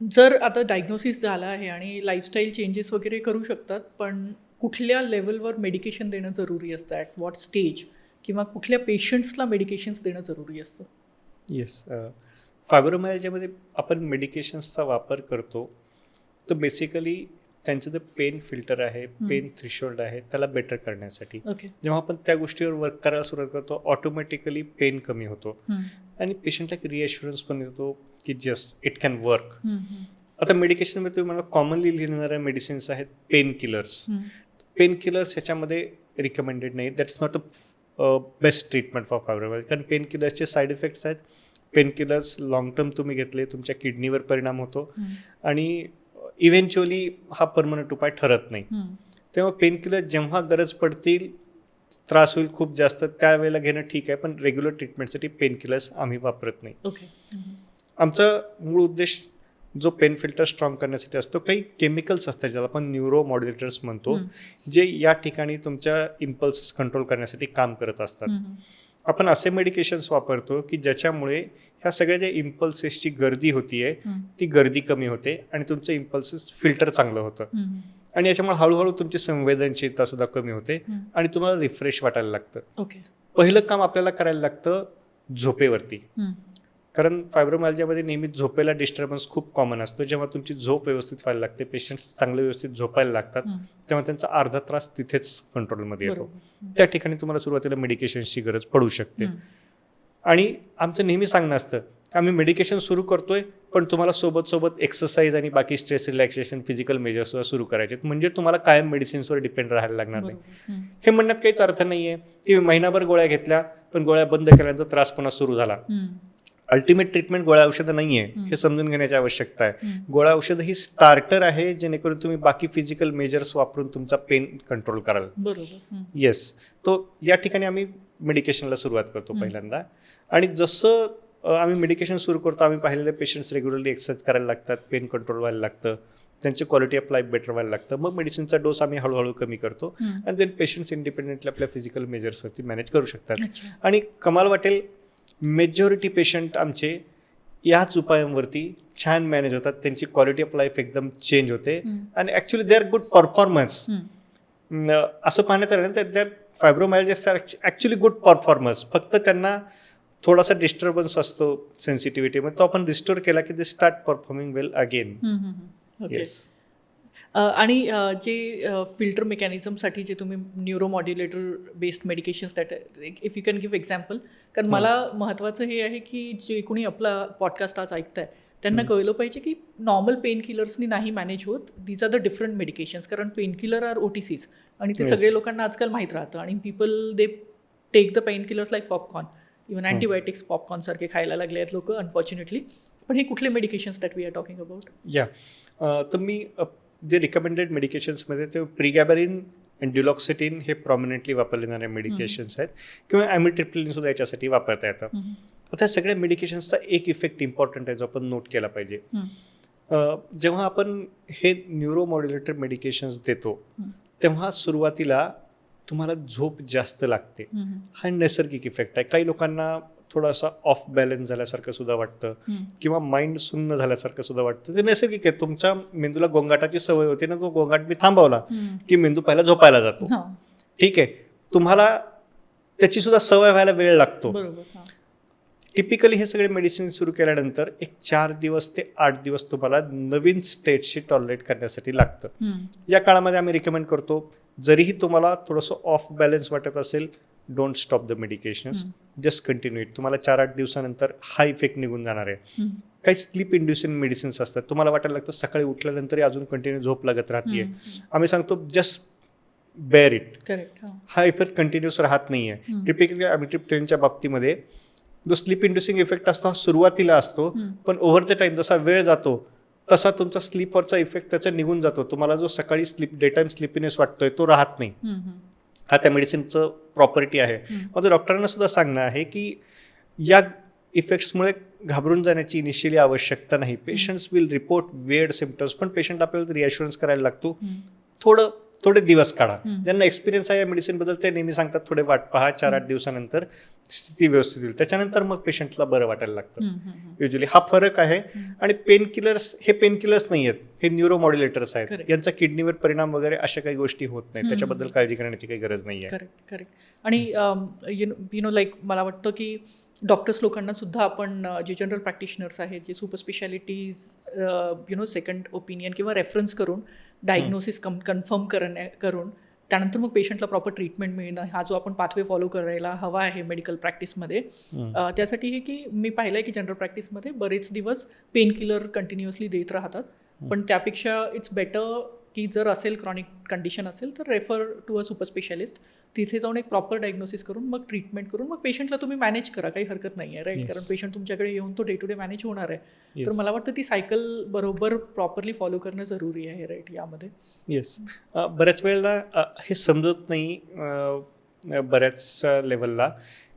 जर आता डायग्नोसिस झालं आहे आणि लाईफस्टाईल चेंजेस वगैरे करू शकतात पण कुठल्या लेवलवर मेडिकेशन देणं जरुरी असतं? ॲट वॉट स्टेज किंवा कुठल्या पेशंट्सला मेडिकेशन्स देणं जरुरी असतं? येस फायब्रोमायल्जियामध्ये आपण मेडिकेशन्सचा वापर करतो. तर बेसिकली त्यांचं जे पेन फिल्टर आहे पेन थ्रिशोल्ड आहे त्याला बेटर करण्यासाठी. ओके जेव्हा आपण त्या गोष्टीवर वर्क करायला सुरुवात करतो ऑटोमॅटिकली पेन कमी होतो. आणि पेशंटला एक रिअश्युरन्स पण येतो की जस्ट इट कॅन वर्क आता मेडिकेशनमध्ये तुम्ही मला कॉमनली लिहिणाऱ्या मेडिसिन्स आहेत पेन किलर्स पेन किलर्स ह्याच्यामध्ये रिकमेंडेड नाही. That's not a best treatment for fibromyalgia कारण पेन किलर्सचे साईड इफेक्ट्स आहेत. पेन किलर्स लॉंग टर्म तुम्ही घेतले तुमच्या किडनीवर परिणाम होतो. आणि इव्हेंच्युअली हा परमनंट उपाय ठरत नाही. तेव्हा पेन किलर जेव्हा गरज पडतील त्रास होईल खूप जास्त त्यावेळेला घेणं ठीक आहे पण रेग्युलर ट्रीटमेंटसाठी पेन किलर्स आम्ही वापरत नाही. ओके आमचा मूळ उद्देश जो पेन फिल्टर स्ट्रॉंग करण्यासाठी असतो काही केमिकल्स असतात ज्याला आपण न्यूरो मॉड्युलेटर्स म्हणतो जे या ठिकाणी तुमच्या इम्पल्सेस कंट्रोल करण्यासाठी काम करत असतात. आपण असे मेडिकेशन्स वापरतो की ज्याच्यामुळे ह्या सगळ्या ज्या इम्पल्सेसची गर्दी होतीये ती गर्दी कमी होते आणि तुमचं इम्पल्सेस फिल्टर चांगलं होतं. आणि याच्यामुळे हळूहळू तुमची संवेदनशीलता सुद्धा कमी होते आणि तुम्हाला रिफ्रेश वाटायला लागतं. ओके. पहिलं काम आपल्याला करायला लागतं झोपेवरती. कारण फायब्रोमाल्जियामध्ये नेहमी झोपेला डिस्टर्बन्स खूप कॉमन असतो. जेव्हा तुमची झोप व्यवस्थित व्हायला लागते पेशंट्स चांगले व्यवस्थित झोपायला लागतात तेव्हा त्यांचा अर्धा त्रास तिथेच कंट्रोलमध्ये येतो. त्या ठिकाणी तुम्हाला सुरुवातीला मेडिकेशन्सची गरज पडू शकते. आणि आमचं नेहमी सांगणं असतं आम्ही मेडिकेशन सुरू करतोय पण तुम्हाला सोबत सोबत एक्सरसाइज आणि बाकी स्ट्रेस रिलॅक्सेशन फिजिकल मेजर्स सुद्धा सुरू करायचे. म्हणजे तुम्हाला कायम मेडिसिन्सवर डिपेंड राहायला लागणार नाही. हे. म्हणण्यात काहीच अर्थ नाहीये की महिनाभर गोळ्या घेतल्या पण गोळ्या बंद केल्यानंतर त्रास पुन्हा सुरू झाला. अल्टिमेट ट्रीटमेंट गोळ्या औषधं नाहीये हे. समजून घेण्याची आवश्यकता आहे. गोळ्या औषधं ही स्टार्टर आहे जेणेकरून तुम्ही बाकी फिजिकल मेजर्स वापरून तुमचा पेन कंट्रोल कराल. बरोबर. येस तो या ठिकाणी आम्ही मेडिकेशनला सुरुवात करतो पहिल्यांदा. आणि जसं आम्ही मेडिकेशन सुरू करतो आम्ही पाहिलेले पेशंट्स रेग्युलरली एक्सरसाइज करायला लागतात पेन कंट्रोल व्हायला लागतं त्यांची क्वालिटी ऑफ लाईफ बेटर व्हायला लागतं. मग मेडिसिनचा डोस आम्ही हळूहळू कमी करतो आणि देन पेशंट्स इंडिपेंडेंटली आपल्या फिजिकल मेजर्सवरती मॅनेज करू शकतात. आणि कमाल वाटेल मेजॉरिटी पेशंट आमचे याच उपायांवरती छान मॅनेज होतात. त्यांची क्वालिटी ऑफ लाईफ एकदम चेंज होते. आणि actually they are good performance असं पाहण्यात आलं ना they are fibromyalgia actually good performance फक्त त्यांना थोडासा डिस्टर्बन्स असतो सेन्सिटिव्हिटीमध्ये तो आपण रिस्टोर केला की they start performing well again yes आणि जे फिल्टर मेकॅनिझमसाठी जे तुम्ही neuromodulator based medications that if you can give example कारण मला महत्त्वाचं हे आहे की जे कोणी आपला पॉडकास्ट आज ऐकताय त्यांना कळलं पाहिजे की नॉर्मल पेन किलर्सनी नाही मॅनेज होत. These are the different medications कारण painkiller are O T Cs आणि ते. सगळे लोकांना आजकाल माहीत राहतं. आणि people they take the painkillers like popcorn even antibiotics popcorn सारखे खायला लागले आहेत लोक अनफॉर्च्युनेटली पण हे कुठले medications that we are talking about या तर मी जे रिकमेंडेड मेडिकेशन्समध्ये ते प्रिगॅबरिन आणि डिलॉक्सिटिन हे प्रॉमिनेंटली वापरले जाणारे मेडिकेशन्स आहेत. किंवा ॲमिट्रिप्लिन सुद्धा याच्यासाठी वापरता येतं. आता सगळ्या मेडिकेशन्सचा एक इफेक्ट इम्पॉर्टंट आहे जो आपण नोट केला पाहिजे. जेव्हा आपण हे न्यूरोमॉड्युलेटर मेडिकेशन्स देतो तेव्हा सुरुवातीला तुम्हाला झोप जास्त लागते. हा नैसर्गिक इफेक्ट आहे. काही लोकांना थोडासा ऑफ बॅलन्स झाल्यासारखं सुद्धा वाटतं. किंवा माइंड सुन्न झाल्यासारखं सुद्धा वाटतं. ते नैसर्गिक आहे. तुमच्या मेंदूला गोंगाटाची सवय होती ना तो गोंगाट मी थांबवला की मेंदू पहिला झोपायला जातो. हां. ठीक आहे. तुम्हाला त्याची सुद्धा सवय व्हायला वेळ लागतो. टिपिकली हे. सगळे मेडिसिन सुरू केल्यानंतर एक चार दिवस ते आठ दिवस तुम्हाला नवीन स्टेटशी टॉलरेट करण्यासाठी लागतं. या काळामध्ये आम्ही रिकमेंड करतो जरीही तुम्हाला थोडंसं ऑफ बॅलन्स वाटत असेल don't stop the medications just continue it तुम्हाला चार आठ दिवसानंतर हा इफेक्ट निघून जाणार आहे. काही स्लीप इंड्युसिंग मेडिसिन्स असतात. तुम्हाला वाटायला लागतं सकाळी उठल्यानंतरही अजून कंटिन्यू झोप लागत राहते आम्ही सांगतो जस्ट बेअर इट हां. हा इफेक्ट कंटिन्युअस राहत नाही आहे टिपिकली ॲमिट्रिप्टेनच्या बाबतीमध्ये जो स्लीप इंड्युसिंग इफेक्ट असतो हा सुरुवातीला असतो. पण ओव्हर द टाइम जसा वेळ जातो तसा तुमचा स्लीपवरचा इफेक्ट त्याचा निघून जातो. तुम्हाला जो सकाळी स्लीप डे टाइम स्लिपीनेस वाटतोय तो राहत नाही. हा त्या मेडिसिनचं प्रॉपर्टी आहे. माझं डॉक्टरांना सुद्धा सांगणं आहे की या इफेक्ट्समुळे घाबरून जाण्याची इनिशियली आवश्यकता नाही. Patients will report weird symptoms पण पेशंट आपल्याला रिअश्युरन्स करायला लागतो. थोडं थोडे दिवस काढा. ज्यांना एक्सपिरियन्स आहे या मेडिसिनबद्दल ते नेहमी सांगतात थोडे वाट पहा चार आठ दिवसानंतर स्थिती व्यवस्थित होईल. त्याच्यानंतर मग पेशंटला बरं वाटायला लागतं. युजली हा फरक आहे. आणि पेन किलर्स हे पेन किलर्स नाही आहेत हे न्यूरोमॉड्युलेटर्स आहेत. Correct. यांचा किडनीवर परिणाम वगैरे अशा काही गोष्टी होत हम्म. त्याच्याबद्दल काळजी करण्याची काही गरज नाही आहे करेक्ट करेक्ट आणि you know you know like मला वाटतं की डॉक्टर्स लोकांना सुद्धा आपण जे जनरल प्रॅक्टिशनर्स आहेत जे super specialities you know second opinion किंवा रेफरन्स करून डायग्नोसिस कम कन्फर्म करण्या करून त्यानंतर मग पेशंटला प्रॉपर ट्रीटमेंट मिळणं हा जो आपण पाथवे फॉलो करायला हवा आहे मेडिकल प्रॅक्टिसमध्ये त्यासाठी हे की मी पाहिलं आहे की जनरल प्रॅक्टिसमध्ये बरेच दिवस पेन किलर कंटिन्युअसली देत राहतात. पण त्यापेक्षा इट्स बेटर की जर असेल क्रॉनिक कंडिशन असेल तर refer to a super specialist तिथे जाऊन एक प्रॉपर डायग्नोसिस करून मग ट्रीटमेंट करून मग पेशंटला तुम्ही मॅनेज करा. काही हरकत नाही आहे राईट. कारण पेशंट तुमच्याकडे येऊन तो डे टू डे मॅनेज होणार आहे. तर. मला वाटतं ती सायकल बरोबर प्रॉपरली फॉलो करणं जरुरी आहे राईट यामध्ये. येस बऱ्याच वेळेला हे समजत नाही बऱ्याच लेवलला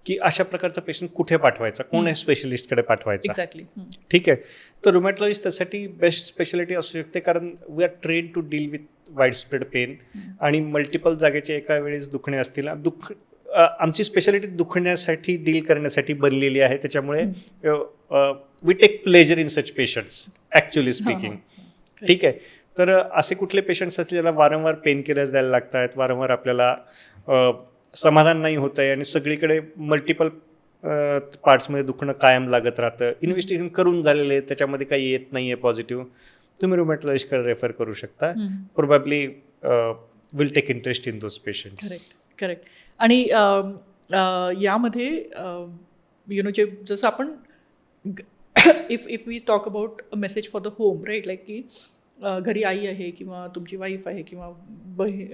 की अशा प्रकारचा पेशंट कुठे पाठवायचा? कोण आहे स्पेशलिस्टकडे पाठवायचा? एक्झॅक्टली ठीक आहे. तर रुमॅटॉलॉजिस्ट त्यासाठी बेस्ट स्पेशालिटी असू शकते कारण we are train to deal with widespread pain आणि मल्टिपल जागेचे एका वेळेस दुखणे असतील. दुःख आमची स्पेशालिटी दुखण्यासाठी डील करण्यासाठी बनलेली आहे. त्याच्यामुळे we take pleasure in such patients actually speaking ठीक आहे. तर असे कुठले पेशंट्स असतील ज्याला वारंवार पेन किलर्स द्यायला लागत आहेत वारंवार आपल्याला समाधान नाही होत आहे आणि सगळीकडे मल्टिपल पार्ट्समध्ये दुखणं कायम लागत राहतं. इन्व्हेस्टिगेशन करून झालेले आहे, त्याच्यामध्ये काही येत नाही आहे पॉझिटिव्ह तुम्ही रुमॅटॉलॉजिस्टकडे रेफर करू शकता. Probably will take interest in those patients correct correct आणि यामध्ये यु नो जे जसं आपण if if we talk about a message for the home right like की घरी आई आहे किंवा तुमची वाईफ आहे किंवा बही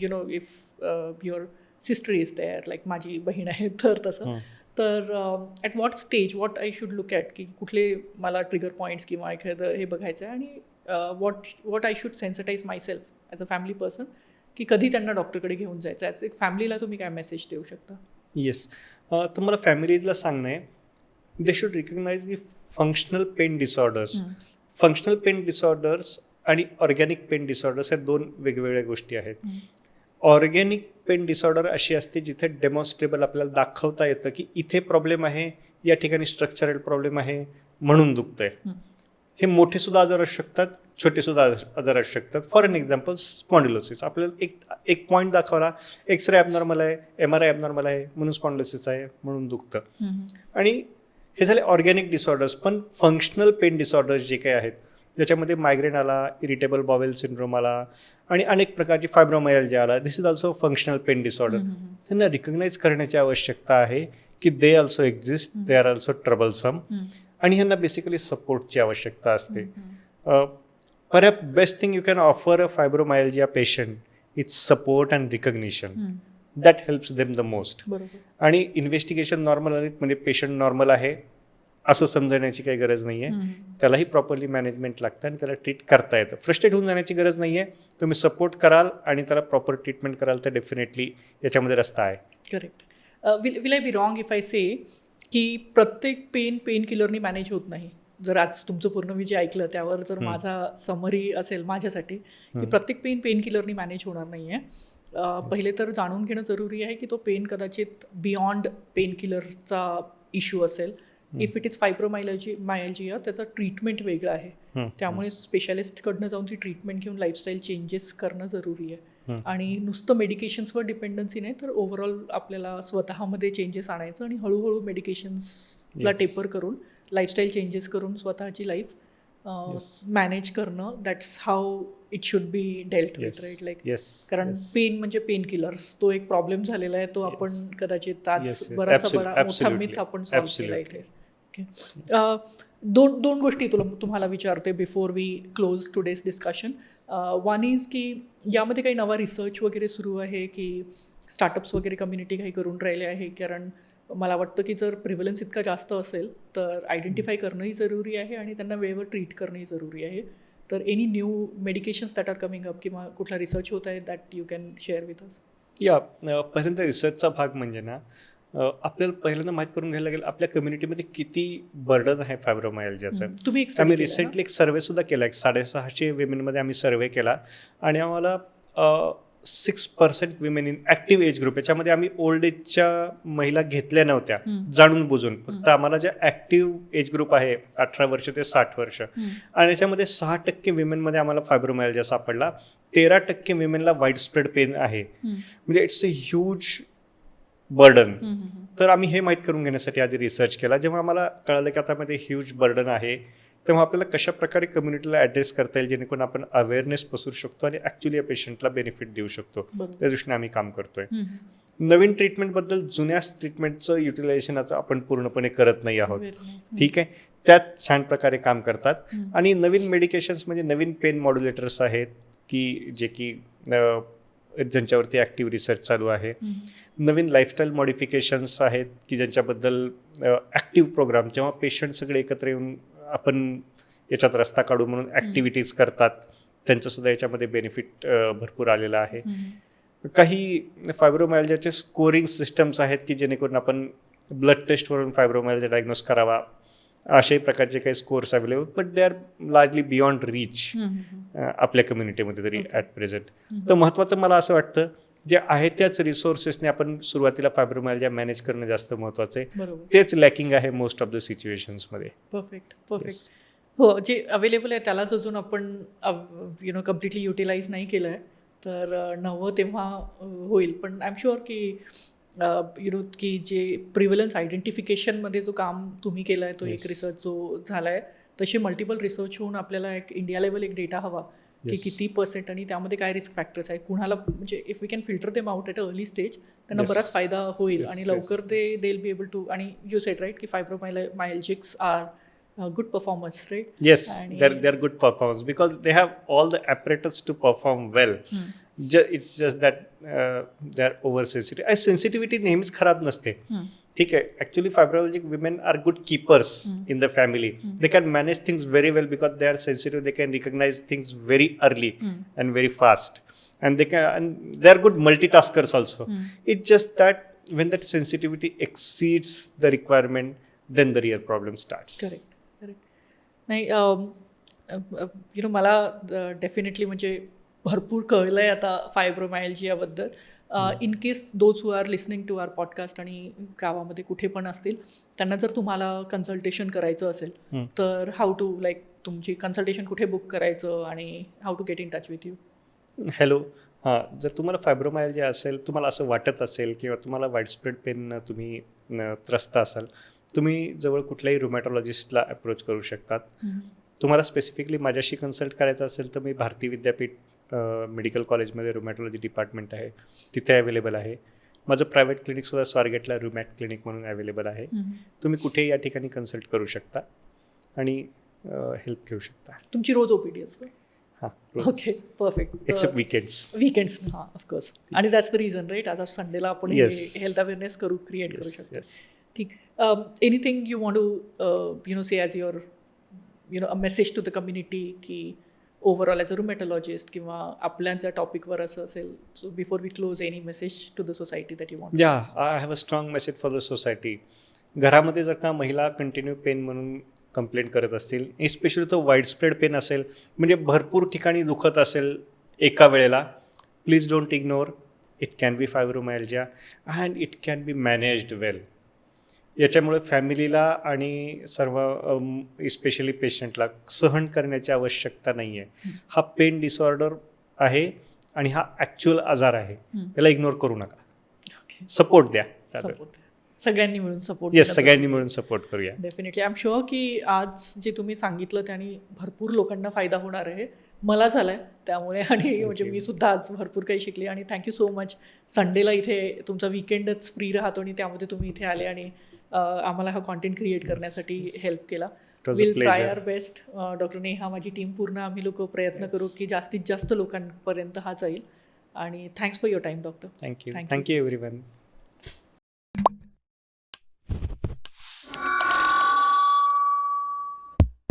you know if your sister is there like माझी बहीण आहे तर तसं. तर at what stage what I should look at की कुठले मला ट्रिगर पॉईंट्स किंवा एखादं हे बघायचं आहे आणि what what I should sensitize myself as a family person की कधी त्यांना डॉक्टरकडे घेऊन जायचं ॲज एक फॅमिलीला तुम्ही काय मेसेज देऊ शकता? येस तर मला फॅमिलीजला सांगणं आहे. दे शुड रिकग्नाइज की functional pain disorders functional pain disorders आणि ऑर्गॅनिक पेन डिसऑर्डर्स या दोन वेगवेगळ्या गोष्टी आहेत. ऑर्गॅनिक पेन डिसऑर्डर अशी असते जिथे डेमॉन्स्ट्रेबल आपल्याला दाखवता येतं की इथे प्रॉब्लेम आहे या ठिकाणी स्ट्रक्चरल प्रॉब्लेम आहे म्हणून दुखतंय. हं. हे मोठे सुद्धा आजार असू शकतात छोटे सुद्धा आजार- असू शकतात. फॉर एन एक्झाम्पल स्पॉन्डिलोसिस आपल्याला एक एक पॉईंट दाखवला एक्सरे ॲबनॉर्मल आहे एम आर आय ॲबनॉर्मल आहे म्हणून स्पॉन्डिलोसिस आहे म्हणून दुखतं. आणि हे झाले ऑर्गॅनिक डिसऑर्डर्स पण फंक्शनल पेन डिसऑर्डर्स जे काही आहेत ज्याच्यामध्ये मायग्रेन आला इरिटेबल बॉवेल सिंड्रोम आला आणि अनेक प्रकारची फायब्रोमायल्जिया आला. This is also functional pain disorder त्यांना रिकग्नाइज करण्याची आवश्यकता आहे की they also exist they are also troublesome आणि ह्यांना बेसिकली सपोर्टची आवश्यकता असते. पर best thing you can offer a fibromyalgia patient it's support and recognition that helps them the most आणि इन्व्हेस्टिगेशन नॉर्मल आलीत म्हणजे पेशंट नॉर्मल आहे असं समजण्याची काही गरज नाही आहे त्यालाही प्रॉपरली मॅनेजमेंट लागतं आणि त्याला ट्रीट करता येतं. फ्रस्ट्रेट होऊन जाण्याची गरज नाही आहे तुम्ही सपोर्ट कराल आणि त्याला प्रॉपर ट्रीटमेंट कराल तर डेफिनेटली याच्यामध्ये रस्ता आहे. Correct will will I be wrong if I say की प्रत्येक पेन पेन किलरनी मॅनेज होत नाही? जर आज तुमचं पूर्ण मी जे ऐकलं त्यावर जर. माझा समरी असेल माझ्यासाठी की. प्रत्येक पेन पेन किलरनी मॅनेज होणार नाही आहे पहिले तर जाणून घेणं जरुरी आहे की तो पेन कदाचित बियॉन्ड पेन किलरचा इश्यू असेल. If it is fibromyalgia myalgia त्याचं ट्रीटमेंट वेगळं आहे. त्यामुळे स्पेशालिस्टकडनं जाऊन ती ट्रीटमेंट घेऊन लाईफस्टाईल चेंजेस करणं जरुरी आहे. आणि नुसतं मेडिकेशन्सवर डिपेंडन्सी नाही तर ओव्हरऑल आपल्याला स्वतःमध्ये चेंजेस आणायचं आणि हळूहळू मेडिकेशन्सला. टेपर करून लाईफस्टाईल चेंजेस करून स्वतःची लाईफ. मॅनेज करणं that's how it should be dealt with right like कारण पेन म्हणजे पेन किलर्स तो एक प्रॉब्लेम झालेला आहे तो. आपण कदाचित आज. बराचसा बरा मोठा. मिथ आपण सॉल्व्ह केला. इथे. दोन दोन गोष्टी तुला तुम्हाला विचारते before we close today's discussion one is की यामध्ये काही नवा रिसर्च वगैरे सुरू आहे की स्टार्टअप्स वगैरे कम्युनिटी काही करून राहिले आहे? कारण मला वाटतं की जर प्रिव्हलन्स इतका जास्त असेल तर आयडेंटिफाय करणंही जरुरी आहे आणि त्यांना वेळेवर ट्रीट करणंही जरुरी आहे. तर any new medications that are coming up किंवा कुठला रिसर्च होत आहे that you can share with us या पहिल्यांदा रिसर्चचा भाग म्हणजे ना आपल्याला पहिल्यांदा माहीत करून घ्यायला लागेल आपल्या कम्युनिटीमध्ये किती बर्डन आहे फायब्रोमायल्जियाचं तुम्ही आम्ही? रिसेंटली एक सर्वे सुद्धा केला एक साडेसहाशे विमेनमध्ये आम्ही सर्वे केला. आणि आम्हाला six percent women in active age group याच्यामध्ये आम्ही ओल्ड एजच्या महिला घेतल्या नव्हत्या. जाणून बुजून. फक्त आम्हाला जे ॲक्टिव्ह एज ग्रुप आहे अठरा वर्ष ते साठ वर्ष. आणि याच्यामध्ये सहा टक्के विमेनमध्ये आम्हाला फायब्रोमायल्जिया सापडला. तेरा टक्के विमेनला वाईड स्प्रेड पेन आहे. म्हणजे इट्स अ ह्यूज बर्डन तर आम्ही हे माहीत करून घेण्यासाठी आधी रिसर्च केला. जेव्हा आम्हाला कळलं की आता मध्ये ह्यूज बर्डन आहे तेव्हा आपल्याला कशा प्रकारे कम्युनिटीला ॲड्रेस करता येईल जेणेकरून आपण अवेअरनेस पसरू शकतो आणि ॲक्च्युली या पेशंटला बेनिफिट देऊ शकतो. त्या दृष्टीने आम्ही काम करतोय. नवीन ट्रीटमेंटबद्दल जुन्या ट्रीटमेंटचं युटिलायझेशन आता आपण पूर्णपणे करत नाही आहोत. ठीक आहे? त्यात छान प्रकारे काम करतात. आणि नवीन मेडिकेशन्स म्हणजे नवीन पेन मॉड्युलेटर्स आहेत की जे की ज्यांच्यावरती ॲक्टिव्ह रिसर्च चालू आहे. नवीन लाईफस्टाईल मॉडिफिकेशन्स आहेत की ज्यांच्याबद्दल ॲक्टिव्ह प्रोग्राम जेव्हा पेशंट सगळे एकत्र येऊन आपण याच्यात रस्ता काढू म्हणून ॲक्टिव्हिटीज करतात. त्यांचंसुद्धा याच्यामध्ये बेनिफिट भरपूर आलेलं आहे. काही फायब्रोमायल्जियाचे स्कोरिंग सिस्टम्स आहेत की जेणेकरून आपण ब्लड टेस्टवरून फायब्रोमायल्जिया डायग्नोस करावा. अशाही प्रकारचे काही scores available but they are largely beyond reach आपल्या कम्युनिटीमध्ये तरी. ॲट प्रेझेंट तर महत्त्वाचं मला असं वाटतं जे आहे त्याच रिसोर्सेसने आपण सुरुवातीला फायब्रोमायल्जिया मॅनेज करणं जास्त महत्त्वाचं आहे. तेच लॅकिंग आहे मोस्ट ऑफ द सिच्युएशन्समध्ये परफेक्ट परफेक्ट हो जे अवेलेबल आहे त्यालाच अजून आपण यु नो कम्प्लिटली युटिलाइज नाही केलं आहे तर नवं तेव्हा होईल. पण आय एम शुअर की यु नो की जे प्रिव्हलन्स आयडेंटिफिकेशनमध्ये जो काम तुम्ही केलं आहे तो एक. रिसर्च जो झाला आहे तसे मल्टिपल रिसर्च होऊन आपल्याला एक इंडिया लेवल एक डेटा हवा. की Yes. किती पर्सेंट आणि त्यामध्ये काय रिस्क फॅक्टर्स आहे कुणाला म्हणजे if we can filter them out at a early stage त्यांना Yes. बराच फायदा होईल Yes, आणि yes, लवकर yes. ते दे बी एबल टू आणि यू सेट राईट की fibromyalgics are good performance right yes आणि- they are good performance because they have all the apparatus to perform well it's just that they are over sensitive sensitivity नेहमीच खराब नसते. ठीक आहे actually biologic women are good keepers Hmm. In the family they can manage things very well because they are sensitive they can recognise things very early and very fast and they can and they are good multitaskers also it's just that when that sensitivity exceeds the requirement then the real problem starts correct correct नाही you know मला definitely म्हणजे भरपूर कळलं आहे आता फायब्रोमायल्जियाबद्दल in case those who are listening to our podcast आणि गावामध्ये कुठे पण असतील त्यांना जर तुम्हाला कन्सल्टेशन करायचं असेल. तर हाऊ टू लाईक तुमची कन्सल्टेशन कुठे बुक करायचं आणि how to get in touch with you hello हां जर तुम्हाला फायब्रोमायल्जिया असेल तुम्हाला असं वाटत असेल किंवा तुम्हाला वाईडस्प्रेड पेन तुम्ही त्रस्त असाल तुम्ही जवळ कुठल्याही रुमॅटॉलॉजिस्टला अप्रोच करू शकतात. तुम्हाला स्पेसिफिकली माझ्याशी कन्सल्ट करायचं असेल तर मी भारती विद्यापीठ मेडिकल कॉलेजमध्ये रुमॅटॉलॉजी डिपार्टमेंट आहे. तिथे अवेलेबल आहे. माझं प्रायव्हेट क्लिनिकसुद्धा स्वारगेटला रुमॅट क्लिनिक म्हणून अवेलेबल आहे. तुम्ही कुठेही या ठिकाणी कन्सल्ट करू शकता आणि हेल्प घेऊ शकता. तुमची रोज ओपीडी असते? हां okay perfect except weekends weekends हां ऑफकोर्स आणि दॅट्स द रिझन राईट आता संडेला आपण. हेल्थ अवेअरनेस करू क्रिएट करू शकतो. ठीक. Anything you want to you know say as your you know a message to the community की ओव्हरऑल ॲज अ रुमेटॉलॉजिस्ट किंवा आपल्या टॉपिकवर असं असेल so before we close any message to the society that you want या I have a strong message for the society घरामध्ये जर का महिला कंटिन्यू पेन म्हणून कंप्लेंट करत असतील इस्पेशली तो वाईड स्प्रेड पेन असेल म्हणजे भरपूर ठिकाणी दुखत असेल एका वेळेला please don't ignore it can be fibromyalgia and it can be managed well याच्यामुळे फॅमिलीला आणि सर्व इस्पेशली पेशंटला सहन करण्याची आवश्यकता नाही आहे हा पेन डिसऑर्डर आहे आणि हा ॲक्च्युअल आजार आहे. त्याला इग्नोर करू नका. सपोर्ट द्या. सगळ्यांनी मिळून सपोर्ट येस सगळ्यांनी मिळून सपोर्ट करूया. डेफिनेटली आय एम शुअर की आज जे तुम्ही सांगितलं त्याने भरपूर लोकांना फायदा होणार आहे. मला झाला आहे त्यामुळे आणि म्हणजे. मी सुद्धा आज भरपूर काही शिकले आणि थँक्यू सो मच संडेला इथे तुमचा विकेंडच फ्री राहतो आणि त्यामध्ये तुम्ही इथे आले आणि आम्हाला हा कॉन्टेंट क्रिएट करण्यासाठी हेल्प केला. Will try. Our best doctor Neha माझी टीम पूर्ण आम्ही लोक प्रयत्न करू की जास्तीत जास्त लोकांपर्यंत हा जाईल. आणि thanks for your time doctor thank you. Thank you everyone